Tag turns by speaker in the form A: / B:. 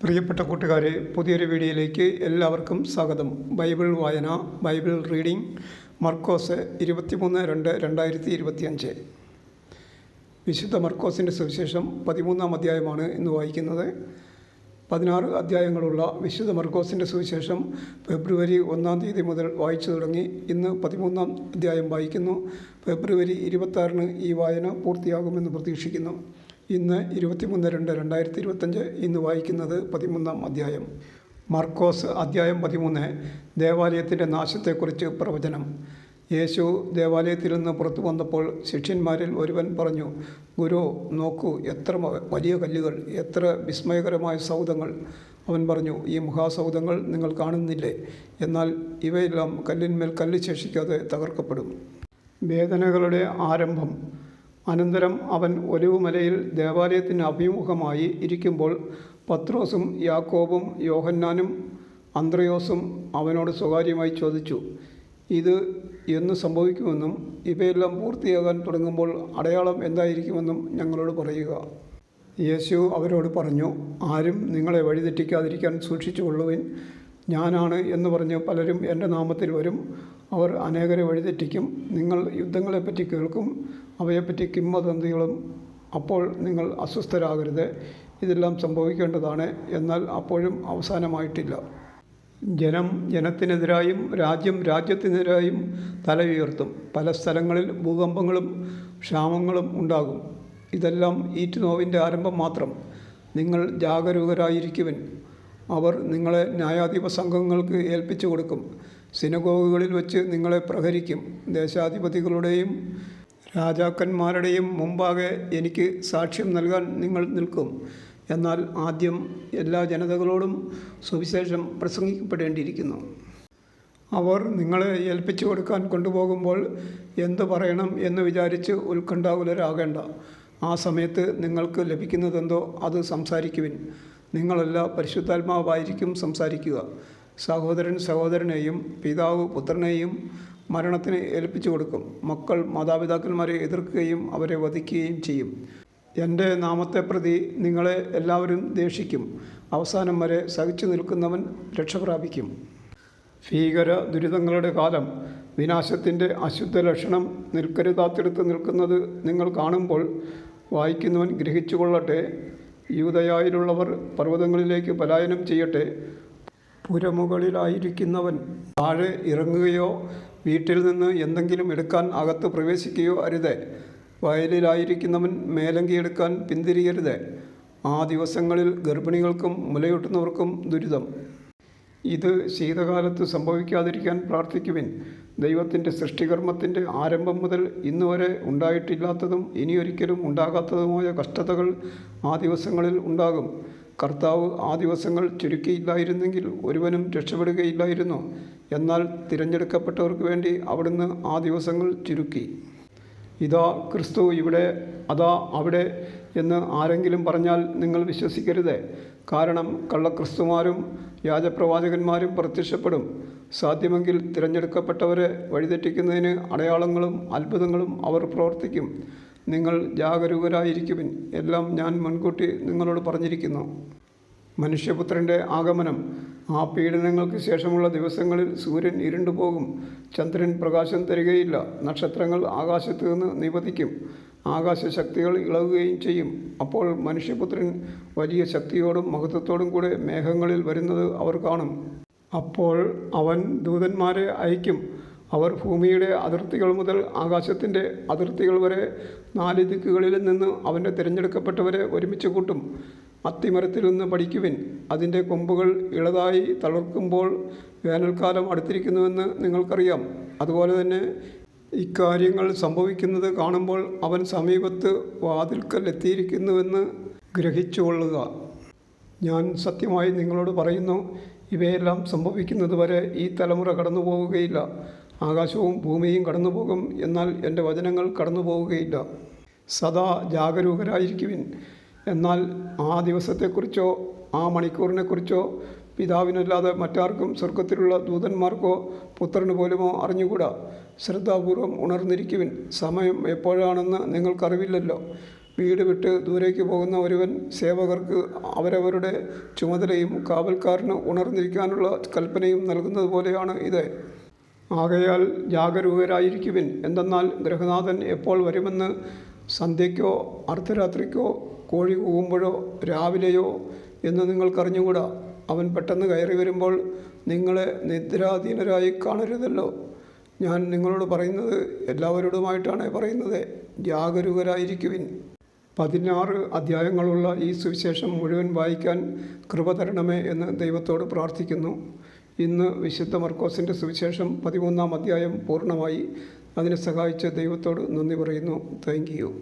A: പ്രിയപ്പെട്ട കൂട്ടുകാരെ പുതിയൊരു വീഡിയോയിലേക്ക് എല്ലാവർക്കും സ്വാഗതം. ബൈബിൾ വായന ബൈബിൾ റീഡിംഗ് മർക്കോസ് ഇരുപത്തിമൂന്ന് രണ്ട് രണ്ടായിരത്തി ഇരുപത്തിയഞ്ച്. വിശുദ്ധ മർക്കോസിന്റെ സുവിശേഷം പതിമൂന്നാം അധ്യായമാണ് ഇന്ന് വായിക്കുന്നത്. പതിനാറ് അധ്യായങ്ങളുള്ള വിശുദ്ധ മർക്കോസിന്റെ സുവിശേഷം ഫെബ്രുവരി ഒന്നാം തീയതി മുതൽ വായിച്ചു തുടങ്ങി. ഇന്ന് പതിമൂന്നാം അധ്യായം വായിക്കുന്നു. ഫെബ്രുവരി ഇരുപത്താറിന് ഈ വായന പൂർത്തിയാകുമെന്ന് പ്രതീക്ഷിക്കുന്നു. ഇന്ന് ഇരുപത്തിമൂന്ന് രണ്ട് രണ്ടായിരത്തി ഇരുപത്തഞ്ച് ഇന്ന് വായിക്കുന്നത് പതിമൂന്നാം അധ്യായം. മർക്കോസ് അധ്യായം പതിമൂന്ന് ദേവാലയത്തിന്റെ നാശത്തെക്കുറിച്ച് പ്രവചനം. യേശു ദേവാലയത്തിൽ നിന്ന് പുറത്തു വന്നപ്പോൾ ശിഷ്യന്മാരിൽ ഒരുവൻ പറഞ്ഞു ഗുരു നോക്കൂ എത്ര വലിയ കല്ലുകൾ എത്ര വിസ്മയകരമായ സൗധങ്ങൾ. അവൻ പറഞ്ഞു ഈ മഹാസൗധങ്ങൾ നിങ്ങൾ കാണുന്നില്ലേ? എന്നാൽ ഇവയെല്ലാം കല്ലിന്മേൽ കല്ല് ശേഷിക്കാതെ തകർക്കപ്പെടും. വേദനകളുടെ ആരംഭം. അനന്തരം അവൻ ഒലിവുമലയിൽ ദേവാലയത്തിന് അഭിമുഖമായി ഇരിക്കുമ്പോൾ പത്രോസും യാക്കോബും യോഹന്നാനും അന്ത്രയോസും അവനോട് സ്വകാര്യമായി ചോദിച്ചു ഇത് എന്ന് സംഭവിക്കുമെന്നും ഇവയെല്ലാം പൂർത്തിയാകാൻ തുടങ്ങുമ്പോൾ അടയാളം എന്തായിരിക്കുമെന്നും ഞങ്ങളോട് പറയുക. യേശു അവരോട് പറഞ്ഞു ആരും നിങ്ങളെ വഴിതെറ്റിക്കാതിരിക്കാൻ സൂക്ഷിച്ചുകൊള്ളുവിൻ. ഞാനാണ് എന്ന് പറഞ്ഞ് പലരും എന്റെ നാമത്തിൽ വരും. അവർ അനേകരെ വഴിതെറ്റിക്കും. നിങ്ങൾ യുദ്ധങ്ങളെപ്പറ്റി കേൾക്കും. അവയെപ്പറ്റി കിംവദന്തികളും അപ്പോൾ നിങ്ങൾ അസ്വസ്ഥരാകരുത്. ഇതെല്ലാം സംഭവിക്കേണ്ടതാണ്. എന്നാൽ അപ്പോഴും അവസാനമായിട്ടില്ല. ജനം ജനത്തിനെതിരായും രാജ്യം രാജ്യത്തിനെതിരായും തല ഉയർത്തും. പല സ്ഥലങ്ങളിൽ ഭൂകമ്പങ്ങളും ക്ഷാമങ്ങളും ഉണ്ടാകും. ഇതെല്ലാം ഈറ്റുനോവിന്റെ ആരംഭം മാത്രം. നിങ്ങൾ ജാഗരൂകരായിരിക്കുവിൻ. അവർ നിങ്ങളെ ന്യായാധിപ സംഘങ്ങൾക്ക് ഏൽപ്പിച്ചു കൊടുക്കും. സിനഗോഗുകളിൽ വെച്ച് നിങ്ങളെ പ്രഹരിക്കും. ദേശാധിപതികളുടെയും രാജാക്കന്മാരുടെയും മുമ്പാകെ എനിക്ക് സാക്ഷ്യം നൽകാൻ നിങ്ങൾ നിൽക്കും. എന്നാൽ ആദ്യം എല്ലാ ജനതകളോടും സുവിശേഷം പ്രസംഗിക്കപ്പെടേണ്ടിയിരിക്കുന്നു. അവർ നിങ്ങളെ ഏൽപ്പിച്ചു കൊടുക്കാൻ കൊണ്ടുപോകുമ്പോൾ എന്ത് പറയണം എന്ന് വിചാരിച്ച് ഉത്കണ്ഠാകുലരാകേണ്ട. ആ സമയത്ത് നിങ്ങൾക്ക് ലഭിക്കുന്നതെന്തോ അത് സംസാരിക്കുവിൻ. നിങ്ങളല്ല പരിശുദ്ധാത്മാവായിരിക്കും സംസാരിക്കുക. സഹോദരൻ സഹോദരനെയും പിതാവ് പുത്രനെയും മരണത്തിന് ഏൽപ്പിച്ചു കൊടുക്കും. മക്കൾ മാതാപിതാക്കന്മാരെ എതിർക്കുകയും അവരെ വധിക്കുകയും ചെയ്യും. എന്റെ നാമത്തെ പ്രതി നിങ്ങളെ എല്ലാവരും ദേഷിക്കും. അവസാനം വരെ സഹിച്ചു നിൽക്കുന്നവൻ രക്ഷപ്രാപിക്കും ഭീകര ദുരിതങ്ങളുടെ കാലം വിനാശത്തിന്റെ അശുദ്ധ ലക്ഷണം നിൽക്കരുതാത്തിടത്ത് നിൽക്കുന്നത് നിങ്ങൾ കാണുമ്പോൾ വായിക്കുന്നവൻ ഗ്രഹിച്ചുകൊള്ളട്ടെ. യൂതയായിലുള്ളവർ പർവതങ്ങളിലേക്ക് പലായനം ചെയ്യട്ടെ. പുരമുകളിലായിരിക്കുന്നവൻ താഴെ ഇറങ്ങുകയോ വീട്ടിൽ നിന്ന് എന്തെങ്കിലും എടുക്കാൻ അകത്ത് പ്രവേശിക്കുകയോ അരുത്. വയലിലായിരിക്കുന്നവൻ മേലങ്കി എടുക്കാൻ പിന്തിരിയരുത്. ആ ദിവസങ്ങളിൽ ഗർഭിണികൾക്കും മുലയൂട്ടുന്നവർക്കും ദുരിതം. ഇത് ശീതകാലത്ത് സംഭവിക്കാതിരിക്കാൻ പ്രാർത്ഥിക്കുവിൻ. ദൈവത്തിന്റെ സൃഷ്ടികർമ്മത്തിന്റെ ആരംഭം മുതൽ ഇന്ന് വരെ ഉണ്ടായിട്ടില്ലാത്തതും ഇനിയൊരിക്കലും ഉണ്ടാകാത്തതുമായ കഷ്ടതകൾ ആ ദിവസങ്ങളിൽ ഉണ്ടാകും. കർത്താവ് ആ ദിവസങ്ങൾ ചുരുക്കിയില്ലായിരുന്നെങ്കിൽ ഒരുവനും രക്ഷപ്പെടുകയില്ലായിരുന്നു. എന്നാൽ തിരഞ്ഞെടുക്കപ്പെട്ടവർക്ക് വേണ്ടി അവിടുന്ന് ആ ദിവസങ്ങൾ ചുരുക്കി. ഇതാ ക്രിസ്തു ഇവിടെ അതാ അവിടെ എന്ന് ആരെങ്കിലും പറഞ്ഞാൽ നിങ്ങൾ വിശ്വസിക്കരുത്. കാരണം കള്ളക്രിസ്തുമാരും വ്യാജപ്രവാചകന്മാരും പ്രത്യക്ഷപ്പെടും. സാധ്യമെങ്കിൽ തിരഞ്ഞെടുക്കപ്പെട്ടവരെ വഴിതെറ്റിക്കുന്നതിന് അടയാളങ്ങളും അത്ഭുതങ്ങളും അവർ പ്രവർത്തിക്കും. നിങ്ങൾ ജാഗരൂകരായിരിക്കുവിൻ. എല്ലാം ഞാൻ മുൻകൂട്ടി നിങ്ങളോട് പറഞ്ഞിരിക്കുന്നു. മനുഷ്യപുത്രന്റെ ആഗമനം ആ പീഡനങ്ങൾക്ക് ശേഷമുള്ള ദിവസങ്ങളിൽ സൂര്യൻ ഇരുണ്ടുപോകും ചന്ദ്രൻ പ്രകാശം തരികയില്ല. നക്ഷത്രങ്ങൾ ആകാശത്ത് നിന്ന് നിപതിക്കും. ആകാശശക്തികൾ ഇളകുകയും ചെയ്യും. അപ്പോൾ മനുഷ്യപുത്രൻ വലിയ ശക്തിയോടും മഹത്വത്തോടും കൂടെ മേഘങ്ങളിൽ വരുന്നത് അവർ കാണും. അപ്പോൾ അവൻ ദൂതന്മാരെ അയക്കും. അവർ ഭൂമിയുടെ അതിർത്തികൾ മുതൽ ആകാശത്തിന്റെ അതിർത്തികൾ വരെ നാല് ദിക്കുകളിൽ നിന്ന് അവന്റെ തിരഞ്ഞെടുക്കപ്പെട്ടവരെ ഒരുമിച്ച് കൂട്ടും. അത്തിമരത്തിൽ നിന്ന് പഠിക്കുവിൻ. അതിന്റെ കൊമ്പുകൾ ഇളതായി തളർക്കുമ്പോൾ വേനൽക്കാലം അടുത്തിരിക്കുന്നുവെന്ന് നിങ്ങൾക്കറിയാം. അതുപോലെ തന്നെ ഇക്കാര്യങ്ങൾ സംഭവിക്കുന്നത് കാണുമ്പോൾ അവൻ സമീപത്ത് വാതിൽക്കൽ എത്തിയിരിക്കുന്നുവെന്ന് ഗ്രഹിച്ചുകൊള്ളുക. ഞാൻ സത്യമായി നിങ്ങളോട് പറയുന്നു ഇവയെല്ലാം സംഭവിക്കുന്നത് വരെ ഈ തലമുറ കടന്നു പോവുകയില്ല ആകാശവും ഭൂമിയും കടന്നു പോകും എന്നാൽ എന്റെ വചനങ്ങൾ കടന്നു പോവുകയില്ല സദാ ജാഗരൂകരായിരിക്കുവിൻ. എന്നാൽ ആ ദിവസത്തെക്കുറിച്ചോ ആ മണിക്കൂറിനെക്കുറിച്ചോ പിതാവിനല്ലാതെ മറ്റാർക്കും സ്വർഗത്തിലുള്ള ദൂതന്മാർക്കോ പുത്രന് പോലുമോ അറിഞ്ഞുകൂടാ. ശ്രദ്ധാപൂർവം ഉണർന്നിരിക്കുവിൻ. സമയം എപ്പോഴാണെന്ന് നിങ്ങൾക്കറിവില്ലല്ലോ. വീട് വിട്ട് ദൂരേക്ക് പോകുന്ന ഒരുവൻ സേവകർക്ക് അവരവരുടെ ചുമതലയും കാവൽക്കാരന് ഉണർന്നിരിക്കാനുള്ള കൽപ്പനയും നൽകുന്നത് പോലെയാണ് ഇത്. ആകയാൽ ജാഗരൂകരായിരിക്കുവിൻ. എന്തെന്നാൽ ഗൃഹനാഥൻ എപ്പോൾ വരുമെന്ന് സന്ധ്യയ്ക്കോ അർദ്ധരാത്രിക്കോ കോഴി കൂകുമ്പോഴോ രാവിലെയോ എന്ന് നിങ്ങൾക്കറിഞ്ഞുകൂടാ. അവൻ പെട്ടെന്ന് കയറി വരുമ്പോൾ നിങ്ങളെ നിദ്രാധീനരായി കാണരുതല്ലോ. ഞാൻ നിങ്ങളോട് പറയുന്നത് എല്ലാവരോടുമായിട്ടാണ് പറയുന്നത്. ജാഗരൂകരായിരിക്കുവിൻ. പതിനാറ് അധ്യായങ്ങളുള്ള ഈ സുവിശേഷം മുഴുവൻ വായിക്കാൻ കൃപ തരണമേ എന്ന് ദൈവത്തോട് പ്രാർത്ഥിക്കുന്നു. ഇന്ന് വിശുദ്ധ മർക്കോസിന്റെ സുവിശേഷം പതിമൂന്നാം അധ്യായം പൂർണമായി. അതിനെ സഹായിച്ച ദൈവത്തോട് നന്ദി പറയുന്നു. Thank you.